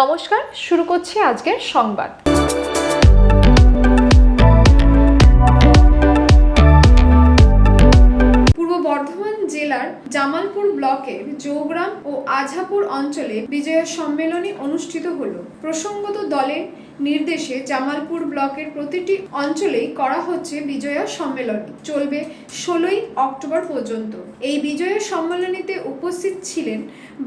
নমস্কার, শুরু করছি আজকের সংবাদ। পূর্ব বর্ধমান জেলার জামালপুর ব্লকের জৌগ্রাম ও আঝাপুর অঞ্চলে বিজয়া সম্মেলনী অনুষ্ঠিত হলো। প্রসঙ্গত দলের নির্দেশে জামালপুর ব্লকের প্রতিটি অঞ্চলেই করা হচ্ছে বিজয়া সম্মেলনী। চলবে ষোলোই অক্টোবর পর্যন্ত। এই বিজয়া সম্মেলনীতে উপস্থিত ছিলেন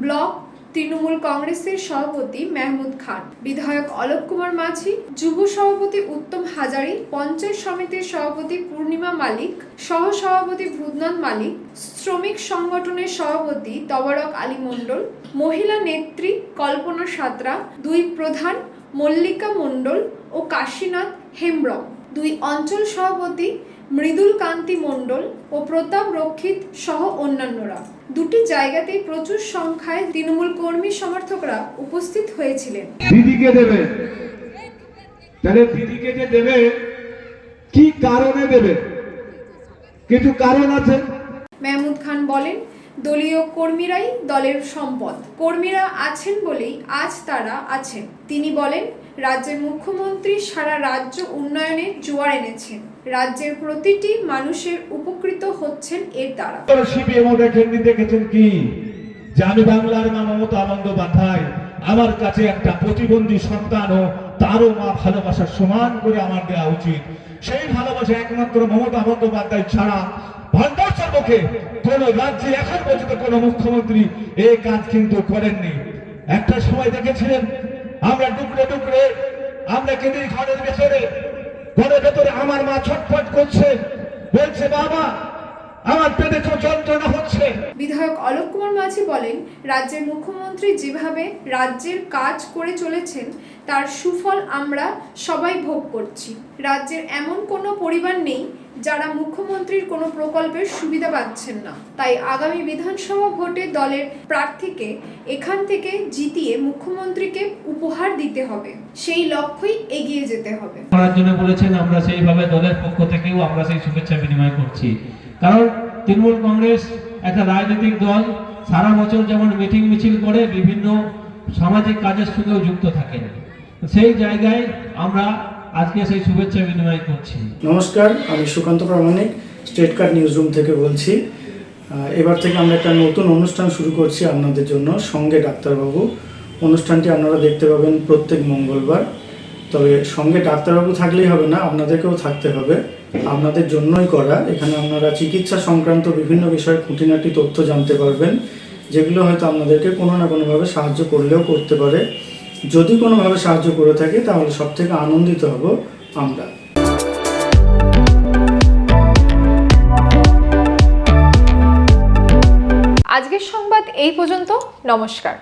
ব্লক তৃণমূল কংগ্রেসের সভাপতি মেহমুদ খান, বিধায়ক অলোক কুমার মাঝি, যুব সভাপতি উত্তম হাজারি, পঞ্চায়েত সমিতির সভাপতি পূর্ণিমা মালিক, সহ সভাপতি ভূতনাথ মালিক, শ্রমিক সংগঠনের সভাপতি তবারক আলী মণ্ডল, মহিলা নেত্রী কল্পনা সাঁতরা, দুই প্রধান মল্লিকা মণ্ডল ও কাশীনাথ হেমব্রম। দুই অঞ্চল সভাপতি মৃদুল কান্তি মণ্ডল ও প্রতাপ রক্ষিত সহ অন্যান্যরা। দুটি জায়গাতেই প্রচুর সংখ্যায় তৃণমূল কর্মী সমর্থকরা উপস্থিত হয়েছিলেন। দিদিকে দেবে? তাহলে দিদিকে যে দেবে? কি কারণে দেবে? কিছু কারণ আছে? মেহমুদ খান বলেন দলীয় কর্মীরাই দলের সম্পদ। কর্মীরা আছেন বলেই আজ তারা আছেন। তিনি বলেন রাজ্যের মুখ্যমন্ত্রী সারা রাজ্য উন্নয়নে জোয়ার এনেছেন। রাজ্যের প্রতিটি মানুষের উপকৃত হচ্ছেন এর দ্বারা। সিপিএম দেখেননি দেখেছেন কি? যে আমি বাংলার মা মমতা বন্দ্যোপাধ্যায় আমার কাছে একটা প্রতিবন্ধী সন্তান ও তারও মা ভালোবাসার সমান করে আমার দেওয়া উচিত। সেই ভালোবাসা একমাত্র মমতা বন্দ্যোপাধ্যায় ছাড়া ভারতবর্ষের মুখে কোন রাজ্যে এখন পর্যন্ত কোন মুখ্যমন্ত্রী এই কাজ কিন্তু করেননি। একটা সময় দেখেছিলেন আমরা টুকরে টুকরে আমরা কেঁদে ঘরের ভেতরে ঘরের ভেতরে আমার মা ছটফট করছে বলছে বাবা আমার পেটে খুব যন্ত্রণা হচ্ছে বিধায়ক অলোক কুমার মাঝি বলেন, রাজ্যের মুখ্যমন্ত্রী যেভাবে রাজ্যের কাজ করে চলেছেন, তার সুফল আমরা সবাই ভোগ করছি। রাজ্যের এমন কোনো পরিবার নেই যারা মুখ্যমন্ত্রীর কোনো প্রকল্পের সুবিধা পাচ্ছেন না। তাই আগামী বিধানসভা ভোটে দলের প্রার্থীকে এখান থেকে জিতিয়ে মুখ্যমন্ত্রীকে উপহার দিতে হবে। সেই লক্ষ্যই এগিয়ে যেতে হবে। করার জন্য বলেছেন, আমরা সেইভাবে দলের পক্ষ থেকেও আমরা সেই শুভেচ্ছা বিনিময় করছি। কারণ তৃণমূল কংগ্রেস একটা রাজনৈতিক দল সারা বছর যেমন মিটিং মিছিল করে বিভিন্ন সামাজিক কাজের সঙ্গেও যুক্ত থাকেন। সেই জায়গায় আমরা আজকে সেই শুভেচ্ছা বিনিময় করছি। নমস্কার, আমি Sukanta Pramanik, state card news room থেকে বলছি। এবার থেকে আমরা একটা নতুন অনুষ্ঠান শুরু করছি আপনাদের জন্য, সঙ্গে ডাক্তারবাবু। অনুষ্ঠানটি আপনারা দেখতে পাবেন প্রত্যেক মঙ্গলবার। তবে সঙ্গে ডাক্তারবাবু থাকলেই হবে না, আপনাদেরকেও থাকতে হবে। আপনাদের জন্যই করা। এখানে আপনারা চিকিৎসা সংক্রান্ত বিভিন্ন বিষয়ে খুঁটিনাটি তথ্য জানতে পারবেন, যেগুলো হয়তো আপনাদেরকে কোনো না কোনোভাবে সাহায্য করলেও করতে পারে। যদি কোনোভাবে সাহায্য করে থাকে, তাহলে সব থেকে আনন্দিত হব আমরা। আজকের সংবাদ এই পর্যন্ত। নমস্কার।